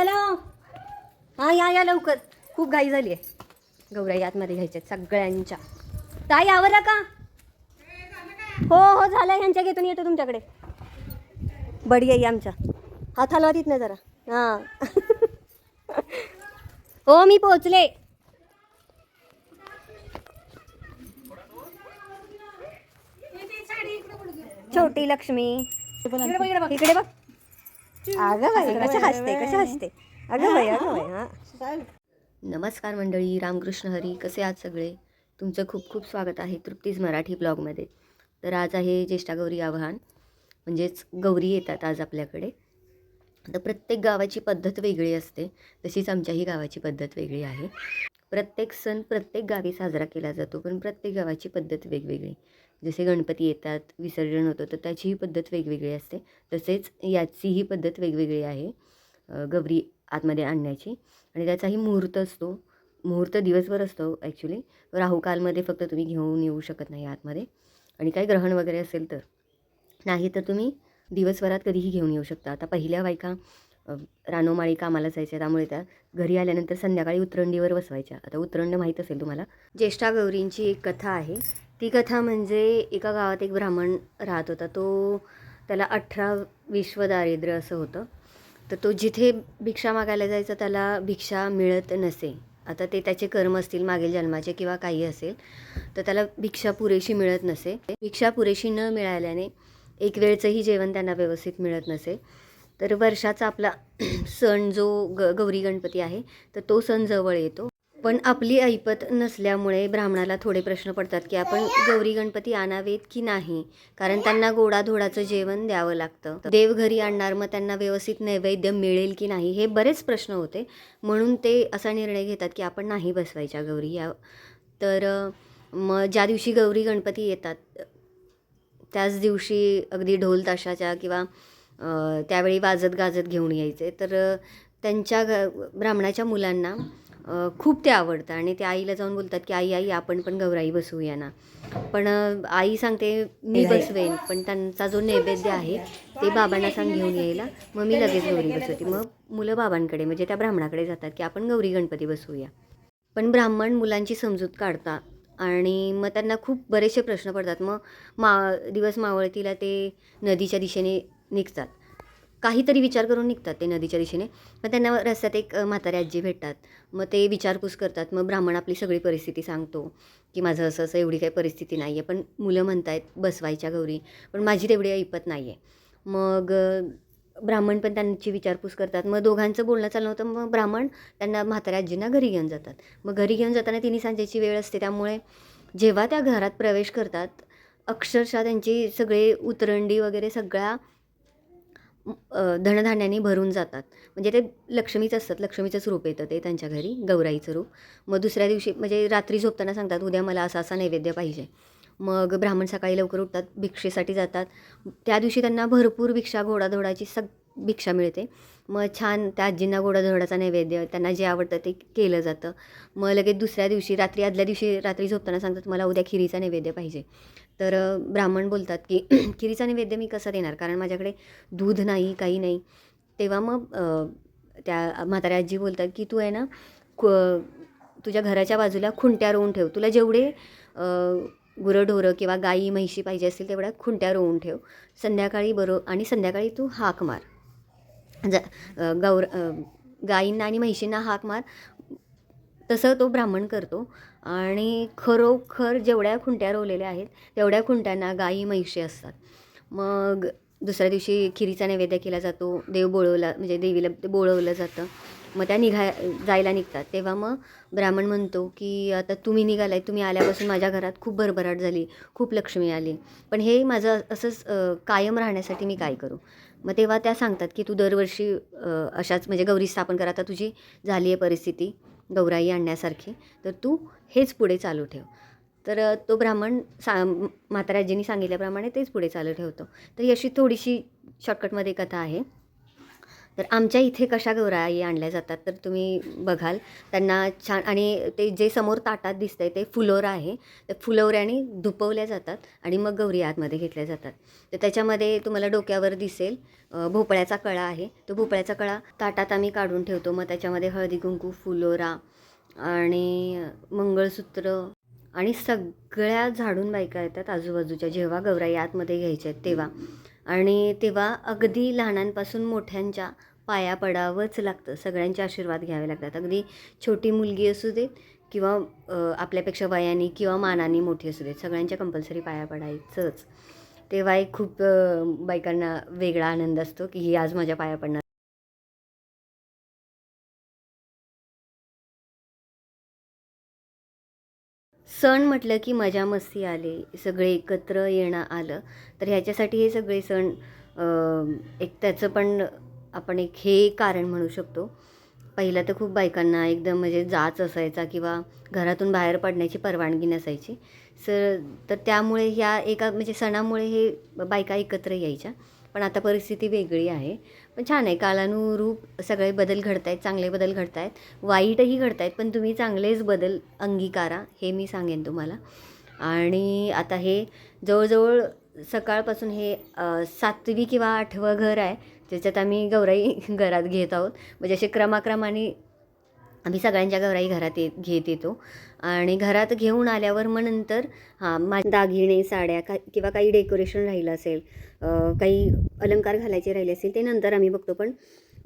Hello. हा या या लवकर. खूप घाई झाली आहे गौराई आतमध्ये घ्यायच्या सगळ्यांच्या. ताई आवरला का? हो हो झालं ह्यांच्या घेतून येतो तुमच्याकडे. बडी आई आमच्या. हात हलवा तिथनं जरा. हां. हो मी पोहोचले. छोटी लक्ष्मी. इकडे बघ. अगं बाई कशा हसते कशा हसते? अगं बाई अगं बाई हां. नमस्कार मंडळी रामकृष्ण हरी कसे आहात सगळे? तुमचं खूप खूप स्वागत आहे तृप्तीज मराठी ब्लॉगमध्ये. तर आज आहे ज्येष्ठा गौरी आव्हान म्हणजेच गौरी येतात आज आपल्याकडे. तर प्रत्येक गावाची पद्धत वेगळी असते तशीच आमच्याही गावाची पद्धत वेगळी आहे. प्रत्येक सण प्रत्येक गावी साजरा केला जातो पण प्रत्येक गावाची पद्धत वेगवेगळी. जसे गणपती येतात विसर्जन होतं तर त्याचीही पद्धत वेगवेगळी असते. तसेच याचीही पद्धत वेगवेगळी आहे गौरी आतमध्ये आणण्याची. आणि त्याचाही मुहूर्त असतो. मुहूर्त दिवसभर असतो ॲक्च्युली राहुकालमध्ये फक्त तुम्ही घेऊन येऊ शकत नाही आतमध्ये. आणि काही ग्रहण वगैरे असेल तर. नाही तर तुम्ही दिवसभरात कधीही घेऊन येऊ शकता. आता पहिल्या बायका रानोमाळी कामाला जायच्या त्यामुळे त्या घरी आल्यानंतर संध्याकाळी उतरंडीवर बसवायच्या. आता उतरंड माहीत असेल तुम्हाला. ज्येष्ठा गौरींची एक कथा आहे. ती कथा म्हणजे एका गावात एक ब्राह्मण राहत होता. तो त्याला अठरा विश्व दारिद्र्य असं होतं. तर तो जिथे भिक्षा मागायला जायचा त्याला भिक्षा मिळत नसे. आता ते त्याचे कर्म असतील मागील जन्माचे किंवा काही असेल तर त्याला भिक्षा पुरेशी मिळत नसे. भिक्षा पुरेशी न मिळाल्याने एक वेळचंही जेवण त्यांना व्यवस्थित मिळत नसे. तर वर्षाचा आपला सण जो ग गौरी गणपती आहे तर तो सण जवळ येतो. पण आपली ऐपत नसल्यामुळे ब्राह्मणाला थोडे प्रश्न पडतात की आपण गौरी गणपती आणावेत की नाही? कारण त्यांना गोडाधोडाचं जेवण द्यावं लागतं. देव घरी आणणार मग त्यांना व्यवस्थित नैवेद्य मिळेल की नाही हे बरेच प्रश्न होते. म्हणून ते असा निर्णय घेतात की आपण नाही बसवायच्या गौरी. या तर मग ज्या दिवशी गौरी गणपती येतात त्याच दिवशी अगदी ढोल ताशाच्या किंवा त्यावेळी वाजत गाजत घेऊन यायचे. तर त्यांच्या घ ब्राह्मणाच्या मुलांना खूप ते आवडतं आणि ते आईला जाऊन बोलतात की आई आई आपण पण गौराई बसवूया ना. पण आई सांगते मी बसवेन. पण त्यांचा जो नैवेद्य आहे ते बाबांना सांग घेऊन यायला. मग मी लगेच गौरी बसवते. मग मुलं बाबांकडे म्हणजे त्या ब्राह्मणाकडे जातात की आपण गौरी गणपती बसवूया पण ब्राह्मण मुलांची समजूत काढतात आणि मग त्यांना खूप बरेचसे प्रश्न पडतात. मग मा दिवस मावळतीला ते नदीच्या दिशेने निघतात. काहीतरी विचार करून निघतात ते नदीच्या दिशेने. मग त्यांना रस्त्यात एक अ, म्हातारी आजी भेटतात. मग ते विचारपूस करतात. मग ब्राह्मण आपली सगळी परिस्थिती सांगतो की माझं असं असं एवढी काही परिस्थिती नाही आहे पण मुलं म्हणतायत बसवायच्या गौरी. पण माझी तेवढी ऐपत नाही आहे मग ब्राह्मण पण त्यांची विचारपूस करतात. मग दोघांचं बोलणं चाललं होतं. मग ब्राह्मण त्यांना म्हाताऱ्या आजींना घरी घेऊन जातात. मग घरी घेऊन जाताना तिन्ही सांजेची वेळ असते. त्यामुळे जेव्हा त्या घरात प्रवेश करतात अक्षरशः त्यांची सगळे उतरंडी वगैरे सगळ्या धनधान्याने भरून जातात. म्हणजे ते लक्ष्मीच असतात. लक्ष्मीचंच रूप येतं ते त्यांच्या घरी गौराईचं रूप. मग दुसऱ्या दिवशी म्हणजे रात्री झोपताना सांगतात उद्या मला असा असा नैवेद्य पाहिजे. मग ब्राह्मण सकाळी लवकर उठतात भिक्षेसाठी जातात. त्या दिवशी त्यांना भरपूर भिक्षा घोडाधोडाची सग भिक्षा मिळते. मग छान त्या आजींना गोडाधोडाचा नैवेद्य त्यांना जे आवडतं ते केलं जातं. मग लगेच दुसऱ्या दिवशी रात्री आदल्या दिवशी रात्री झोपताना सांगतात मला उद्या खिरीचा नैवेद्य पाहिजे. तर ब्राह्मण बोलतात की खिरीचा नैवेद्य मी कसा देणार? कारण माझ्याकडे दूध नाही काही नाही. तेव्हा मग त्या म्हाताऱ्या आजी बोलतात की तू आहे ना क तुझ्या घराच्या बाजूला खुंट्या रोवून ठेव. तुला जेवढे गुरंढोरं किंवा गाई म्हैशी पाहिजे असतील तेवढ्या खुंट्या रोवून ठेव. संध्याकाळी बरो आणि संध्याकाळी तू हाक मार. ज गौर गाईंना आणि म्हैशींना हाक मार तसं तो ब्राह्मण करतो. आणि खरोखर जेवढ्या खुंट्या रोवलेल्या आहेत तेवढ्या खुंट्यांना गाई म्हैशी असतात. मग दुसऱ्या दिवशी खिरीचा नैवेद्य केला जातो देव बोळवला म्हणजे देवीला बोळवलं जातं. मग त्या निघाय जायला निघतात. तेव्हा मग ब्राह्मण म्हणतो की आता तुम्ही निघालाय तुम्ही आल्यापासून माझ्या घरात खूप भरभराट झाली खूप लक्ष्मी आली. पण हे माझं असंच कायम राहण्यासाठी मी काय करू? मग तेव्हा त्या सांगतात की तू दरवर्षी अशाच म्हणजे गौरी स्थापन कर. आता तुझी झाली आहे परिस्थिती गौराई आणण्यासारखी. तर तू हेच पुढे चालू ठेव. तर तो ब्राह्मण सा म्हाताराजींनी सांगितल्याप्रमाणे तेच पुढे चालू ठेवतो. तर ही अशी थोडीशी शॉर्टकटमध्ये कथा आहे. तर आमच्या इथे कशा गौराई आणल्या जातात तर तुम्ही बघाल. त्यांना छान आणि ते जे समोर ताटात दिसतं आहे ते फुलोरा आहे. तर फुलोऱ्याने धुपवल्या जातात आणि मग गौरी आतमध्ये घेतल्या जातात. तर त्याच्यामध्ये तुम्हाला डोक्यावर दिसेल भोपळ्याचा कळा आहे. तो भोपळ्याचा कळा ताटात आम्ही काढून ठेवतो. मग त्याच्यामध्ये हळदी कुंकू फुलोरा आणि मंगळसूत्र आणि सगळ्या झाडून बायका येतात आजूबाजूच्या. जेव्हा गौराई आतमध्ये घ्यायच्या आहेत तेव्हा. आणि तेव्हा अगदी लहानांपासून मोठ्यांच्या पाया पडावंच लागतं. सगळ्यांचे आशीर्वाद घ्यावे लागतात. अगदी छोटी मुलगी असू देत किंवा आपल्यापेक्षा वयाने किंवा मानाने मोठी असू देत सगळ्यांच्या कंपल्सरी पाया पडायचंच. तेव्हा एक खूप बायकांना वेगळा आनंद असतो की ही आज माझ्या पाया पडणार सण म्हटलं की मजा मस्ती आली सगळे एकत्र येणं आलं. तर ह्याच्यासाठी हे सगळे सण एक त्याचं पण आपण एक हे कारण म्हणू शकतो. पहिलं तर खूप बायकांना एकदम म्हणजे जाच असायचा किंवा घरातून बाहेर पडण्याची परवानगी नसायची. सर तर त्यामुळे ह्या एका म्हणजे सणामुळे हे बायका एकत्र यायच्या. पण आता परिस्थिती वेगळी आहे. पण छान आहे. कालानुरूप सगळे बदल घडत आहेत चांगले बदल घडत आहेत वाईटही घडत आहेत पण तुम्ही चांगलेच बदल अंगीकारा हे मी सांगेन तुम्हाला. आणि आता हे जवळजवळ सकाळपासून हे सातवी किंवा आठवं घर आहे. ज्याच्यात आम्ही गौराई घरात घेत आहोत. म्हणजे असे क्रमाक्रमाने आम्ही सगळ्यांच्या गौराई घरात येत घेत येतो. आणि घरात घेऊन आल्यावर मग नंतर हां मा दागिने साड्या का किंवा काही डेकोरेशन राहिलं असेल काही अलंकार घालायचे राहिले असेल ते नंतर आम्ही बघतो. पण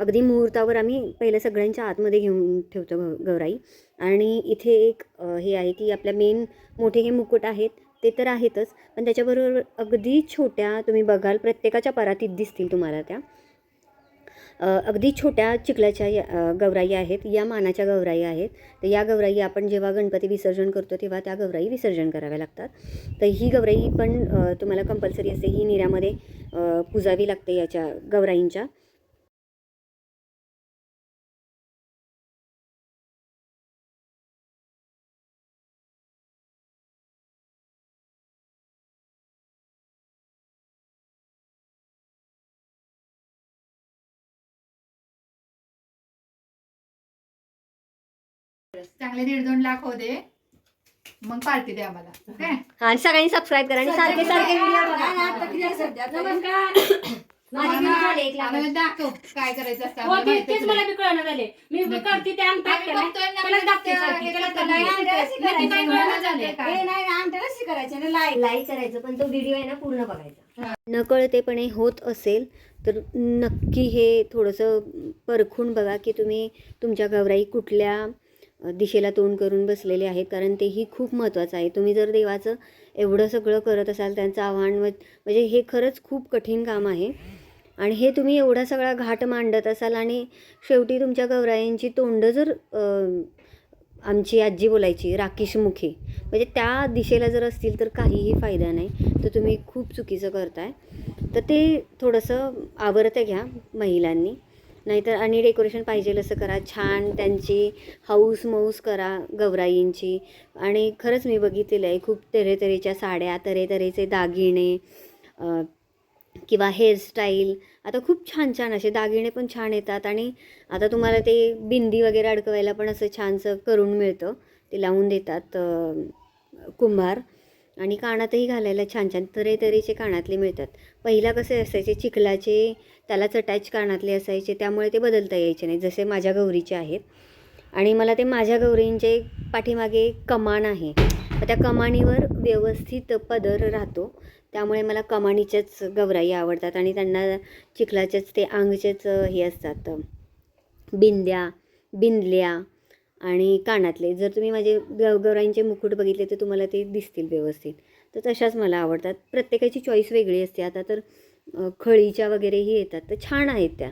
अगदी मुहूर्तावर आम्ही पहिलं सगळ्यांच्या आतमध्ये घेऊन ठेवतो ग गौराई. आणि इथे एक हे आहे की आपल्या मेन मोठे हे मुकुट आहेत ते तर आहेतच पण त्याच्याबरोबर अगदी छोट्या तुम्ही बघाल प्रत्येकाच्या परातीत दिसतील तुम्हाला त्या. अगदी छोट्या चिखलाच्या या गौराई आहेत या मानाच्या गौराई आहेत. तर या गौराई आपण जेव्हा गणपती विसर्जन करतो तेव्हा त्या गौराई विसर्जन कराव्या लागतात. तर ही गौराई पण तुम्हाला कंपल्सरी असते ही निऱ्यामध्ये पुजावी लागते याच्या गौराईंच्या चांगले दीड दोन लाख दे. मग पार्टी द्या आम्हाला. काय आणि सगळ्यांनी सबस्क्राईब करा आणि सारखे सारखे व्हिडिओ बघा. माझे views झाले एक लाख. आम्हाला दाखव काय करायचं असतं हो, आम्हाला ते- माहितीच तेच मला नाही. बी कळलं झाले. मी नक्की. करते ते अंगठा आम्ही केलाय. बघतोय ना, त्यालाच दाखते सारखी, हे त्यालाच करतो, दाखते. नाही, नक्की नक्की काय काय कळलं कळलं झालंय काय? लाईक करायचं? पण तो व्हिडिओ आहे ना पूर्ण बघायचा. नकळतेपणे होत असेल तर नक्की हे थोडंसं परखून बघा की तुम्ही तुमच्या गौराई कुठल्या दिशेला तोंड करून बसलेले आहेत कारण तेही खूप महत्त्वाचं आहे. तुम्ही जर देवाचं एवढं सगळं करत असाल त्यांचं आव्हान म्हणजे हे खरंच खूप कठीण काम आहे. आणि हे तुम्ही एवढा सगळा घाट मांडत असाल आणि शेवटी तुमच्या गौरायांची तोंड जर आमची आजी बोलायची राकेशमुखी म्हणजे त्या दिशेला जर असतील तर काहीही फायदा नाही. तर तुम्ही खूप चुकीचं करताय. तर ते थोडंसं आवरतं घ्या महिलांनी. नाहीतर आणि डेकोरेशन पाहिजे असं करा. छान त्यांची हाऊस मौस करा गौराईंची आणि खरंच मी बघितलेलं आहे खूप तऱ्हेतऱ्हेच्या साड्या तऱ्हेतऱ्हेचे दागिने किंवा हेअरस्टाईल आता खूप छान छान असे दागिने पण छान येतात आणि आता तुम्हाला ते बिंदी वगैरे अडकवायला पण असं छानसं करून मिळतं. ते लावून देतात कुंभार. आणि कानातही घालायला छान छान तऱ्हेतऱ्हेचे कानातले मिळतात. पहिला कसे असायचे चिखलाचे त्यालाच अटॅच कानातले असायचे त्यामुळे ते बदलता यायचे नाही जसे माझ्या गौरीचे आहेत. आणि मला ते माझ्या गौरींचे पाठीमागे कमान आहे. तर त्या कमानीवर व्यवस्थित पदर राहतो. त्यामुळे मला कमानीच्याच गौराई आवडतात आणि त्यांना चिखलाचेच ते अंगचेच हे असतात. बिंद्या बिंदल्या आणि कानातले. जर तुम्ही माझे गौ गौराईंचे मुकुट बघितले तर तुम्हाला ते दिसतील व्यवस्थित. तर तशाच मला आवडतात. प्रत्येकाची चॉईस वेगळी असते. आता तर खळीच्या वगैरेही येतात. तर छान आहेत त्या.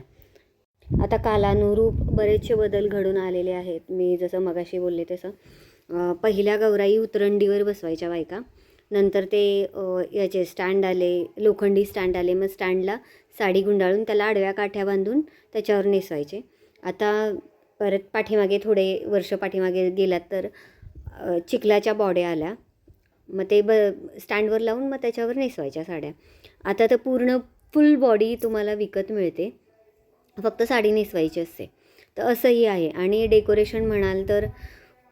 आता कालानुरूप बरेचसे बदल घडून आलेले आहेत. मी जसं मगाशी बोलले तसं. पहिल्या गौराई उतरंडीवर बसवायच्या बायका. नंतर ते याचे स्टँड आले लोखंडी स्टँड आले. मग स्टँडला साडी गुंडाळून त्याला आडव्या काठ्या बांधून त्याच्यावर नेसवायचे. आता परत पाठीमागे थोडे वर्ष पाठीमागे गेलात तर चिखलाच्या बॉड्या आल्या. मग ते ब स्टँडवर लावून मग त्याच्यावर नेसवायच्या साड्या. आता तर पूर्ण फुल बॉडी तुम्हाला विकत मिळते. फक्त साडी नेसवायची असते. तर असंही आहे. आणि डेकोरेशन म्हणाल तर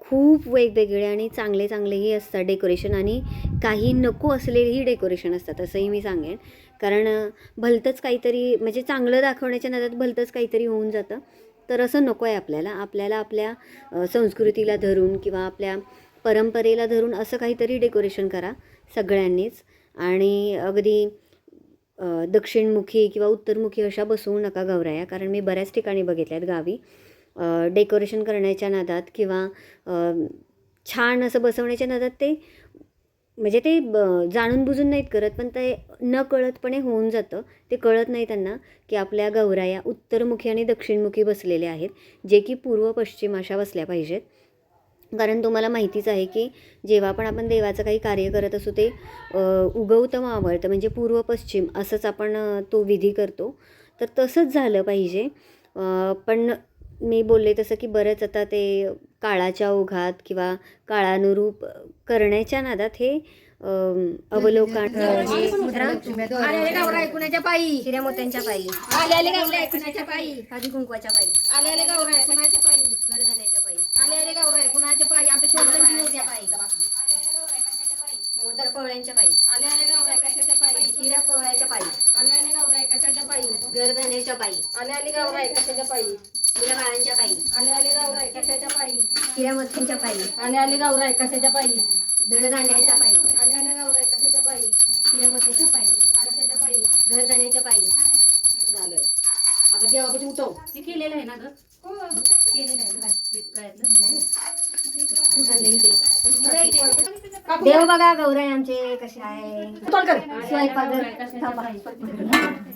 खूप वेगवेगळे आणि चांगले चांगलेही असतात डेकोरेशन आणि काही नको असलेलेही डेकोरेशन असतात असंही मी सांगेन. कारण भलतंच काहीतरी म्हणजे चांगलं दाखवण्याच्या नादात भलतंच काहीतरी होऊन जातं. तर असं नको आहे आपल्याला. आपल्याला आपल्या संस्कृतीला धरून किंवा आपल्या परंपरेला धरून असं काहीतरी डेकोरेशन करा सगळ्यांनीच. आणि अगदी दक्षिणमुखी किंवा उत्तरमुखी अशा बसवू नका गौराया कारण मी बऱ्याच ठिकाणी बघितल्यात गावी. डेकोरेशन करण्याच्या नादात किंवा छान असं बसवण्याच्या नादात ते म्हणजे ते ब- जाणून बुजून नाहीत करत पण ते न कळतपणे होऊन जातं. ते कळत नाही त्यांना की आपल्या गौराया उत्तरमुखी आणि दक्षिणमुखी बसलेल्या आहेत जे की पूर्व पश्चिम अशा बसल्या पाहिजेत. कारण तुम्हाला माहितीच आहे की जेव्हा पण आपण देवाचं काही कार्य करत असू ते उगवतं मावळतं म्हणजे पूर्व पश्चिम असंच आपण तो विधी करतो. तर तसंच झालं पाहिजे. पण मी बोलले तसं की बरंच आता ते काळाच्या ओघात किंवा काळानुरूप करण्याच्या नादात हे अ, अवलोकन हे मुद्रा कुणाच्या पायी हिऱ्या मोत्यांच्या पायी? आले पायी? कुंकवाच्या पायी. आले आले कुणाच्या पायी? घरघाण्याच्या पायी. आले आले कुणाच्या पायी? आमच्या छोट्या पायी? मोदर पवळ्यांच्या पायी. आले आले कशाच्या पायी? हिऱ्या पोळ्याच्या पायी. आले आले कशाच्या पायी? घरघाण्याच्या पायी. आले आले कशाच्या पायी? बाळांच्या पायी. आले आले गावराय कशाच्या पायी? पायी. आले आले गावराय कशाच्या पायी? धडधान्याच्या पायी. आले आले गावराय कशाच्या पायी? पायी. कशाच्या पायी? घरघाण्याच्या पायी. झालं. आता देवापाशी उठव. हे केलेलं आहे ना ग? हो. केलेलं आहे काय गळ्यातलं? काकू, देव बघा गौराई आमचे कसे आहे. तोंड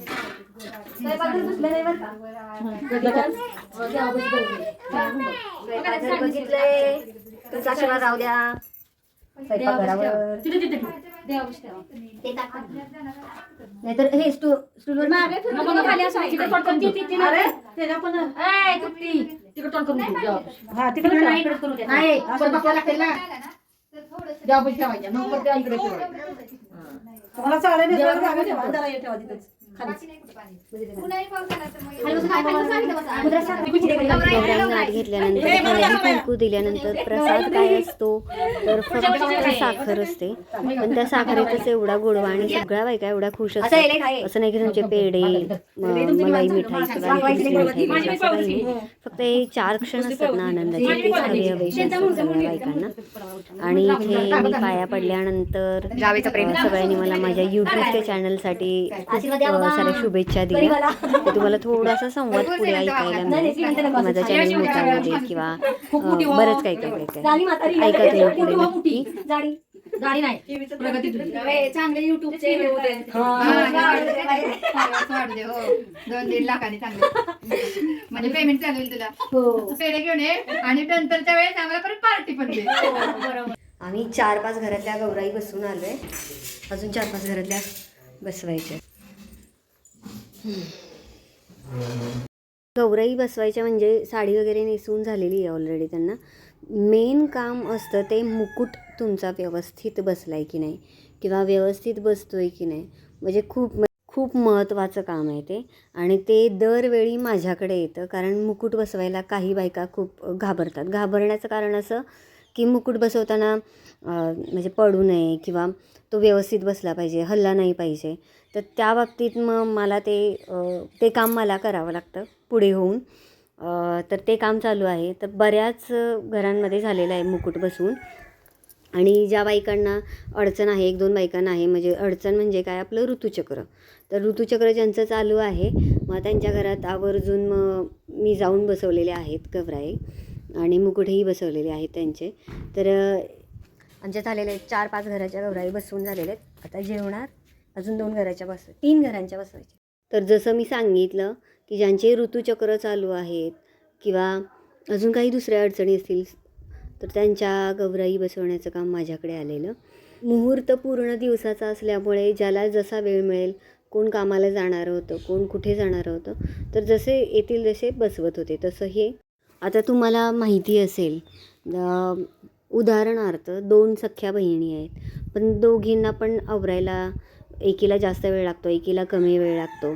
बघितलंय तुमचा आशीर्वाद राहू द्या नाहीतर हे स्टू स्टूलवर नको खाली असं. तिकडे. अरे, त्याच्या पण? तिकडे ठेव देवापाशी. तिकडे नाही, करू दे. नाही, लागतील ना. देवापाशी ठेवायच्या. मग देवा इकडे. मला चालेल हे ठेवा तिथेच. कुंकू दिल्यानंतर प्रसाद काय असतो तर फक्त साखर असते पण त्या साखरेतच एवढा गोडवा आणि सगळ्या बायका एवढ्या खुश असतात असं नाही की तुमचे पेढे मलाई मिठाई फक्त हे चार क्षण असतात ना आनंदाचे हवेसे असतात सगळ्या बायकांना आणि इथे मी पाया पडल्यानंतर सगळ्यांनी मला माझ्या युट्यूबच्या चॅनलसाठी साऱ्या शुभेच्छा दिल्या. ते तुम्हाला थोडासा संवाद पुढे ऐकायला मिळेल. माझा चॅनल दे किंवा बरंच काही काही काही. काही ऐका तुम्ही पुढे नक्की गाडी नाही. प्रगती तुझी. चांगले युट्यूबचे हे होते. वाढू दे, हो. दोन दीड लाखाने चांगलं. म्हणजे पेमेंट चालू होईल तुला. पेढे घेऊन ये आणि नंतरच्या वेळेस आम्हाला परत पार्टी पण दे. आम्ही चार पाच घरातल्या गौराई बसून आलोय. अजून चार पाच घरातल्या बसवायच्या. गौराई बसवायच्या म्हणजे साडी वगैरे नेसून झालेली आहे ऑलरेडी त्यांना. मेन काम असतं ते मुकुट तुमचा व्यवस्थित बसलाय की नाही? किंवा व्यवस्थित बसतोय की नाही? म्हणजे खूप खूप महत्त्वाचं काम आहे ते. आणि ते दरवेळी माझ्याकडे येतं कारण मुकुट बसवायला काही बायका खूप घाबरतात. घाबरण्याचं कारण असं की मुकुट बसवताना म्हणजे पडू नये किंवा तो व्यवस्थित बसला पाहिजे हल्ला नाही पाहिजे. तर त्या बाबतीत मग मला ते ते काम मला करावं लागतं पुढे होऊन. तर ते काम चालू आहे. तर बऱ्याच घरांमध्ये झालेलं आहे मुकुट बसून. आणि ज्या बायकांना अडचण आहे एक दोन बायकांना आहे म्हणजे अडचण म्हणजे काय? आपलं ऋतुचक्र. तर ऋतुचक्र ज्यांचं चालू आहे मग त्यांच्या घरात आवर्जून मग मी जाऊन बसवलेले आहेत कवराई. आणि मुकुटही बसवलेले आहेत त्यांचे. तर आमच्या झालेले आहेत चार पाच घराच्या गवराई बसवून झालेले आहेत. आता जेवणार. अजून दोन घराच्या बस तीन घरांच्या बसवायच्या तर जसं मी सांगितलं की ज्यांचे ऋतूचक्र चालू आहेत किंवा अजून काही दुसऱ्या अडचणी असतील तर त्यांच्या गौराई बसवण्याचं काम माझ्याकडे आलेलं. मुहूर्त पूर्ण दिवसाचा असल्यामुळे ज्याला जसा वेळ मिळेल कोण कामाला जाणार होतं कोण कुठे जाणार होतं तर जसे येतील जसे बसवत होते. तसं हे आता तुम्हाला माहिती असेल उदाहरणार्थ दोन सख्या बहिणी आहेत. पण दोघींना पण आवरायला एकीला जास्त वेळ लागतो एकीला कमी वेळ लागतो.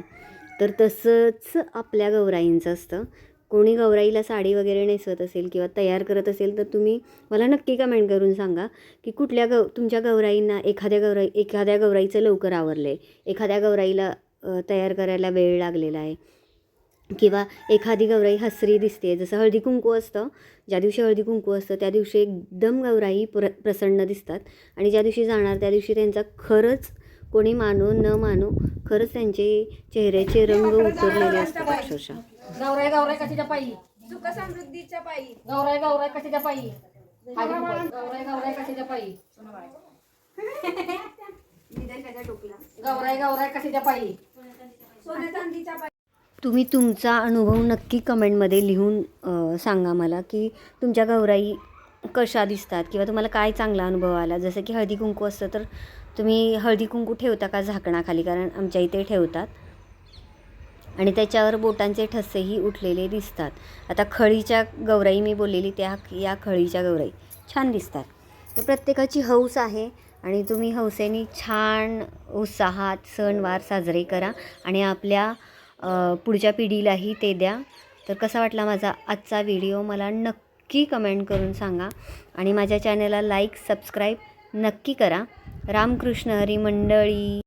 तर तसंच आपल्या गौराईंचं असतं. कोणी गौराईला साडी वगैरे नेसवत असेल किंवा तयार करत असेल तर तुम्ही मला नक्की कमेंट करून सांगा की कुठल्या गौ तुमच्या गौराईंना एखाद्या गौराई एखाद्या गौराईचं लवकर आवरलं आहे एखाद्या गौराईला तयार करायला वेळ लागलेला आहे. किंवा एखादी गौराई हसरी दिसते जसं हळदी कुंकू असतं. ज्या दिवशी हळदी कुंकू असतं त्या दिवशी एकदम गौराई प्र प्रसन्न दिसतात. आणि ज्या दिवशी जाणार त्या दिवशी त्यांचा खरंच कोणी मानो न मानो खरंच त्यांचे चेहऱ्याचे रंग उतरलेले असतात अक्षरशः. गौराय गौराय कशाच्या पायी? सुख समृद्धीच्या पायी. गौराय गौराय कशाच्या पायी? गौराय गौराय कशाच्या पायी? गौराय गौराय कशाच्या पायी? सोन्या चांदीच्या पायी. तुम्ही तुमचा अनुभव नक्की कमेंटमध्ये लिहून सांगा मला की तुमच्या गौराई कशा दिसतात किंवा तुम्हाला काय चांगला अनुभव आला? जसं की हळदी कुंकू असतं तर तुम्ही हळदी कुंकू ठेवता का झाकणाखाली? कारण आमच्या इथे ठेवतात. आणि त्याच्यावर बोटांचे ठसेही उठलेले दिसतात. आता खळीच्या गौराई मी बोललेली त्या या खळीच्या गौराई छान दिसतात. तर प्रत्येकाची हौस आहे आणि तुम्ही हौसेने छान उत्साहात सणवार साजरे करा आणि आपल्या पुढच्या पिढीलाही ते द्या. तर कसा वाटला माझा आजचा व्हिडिओ? मला नक्की कमेंट करून सांगा. आणि माझ्या चॅनलला लाईक सबस्क्राईब नक्की करा. रामकृष्ण हरी मंडळी.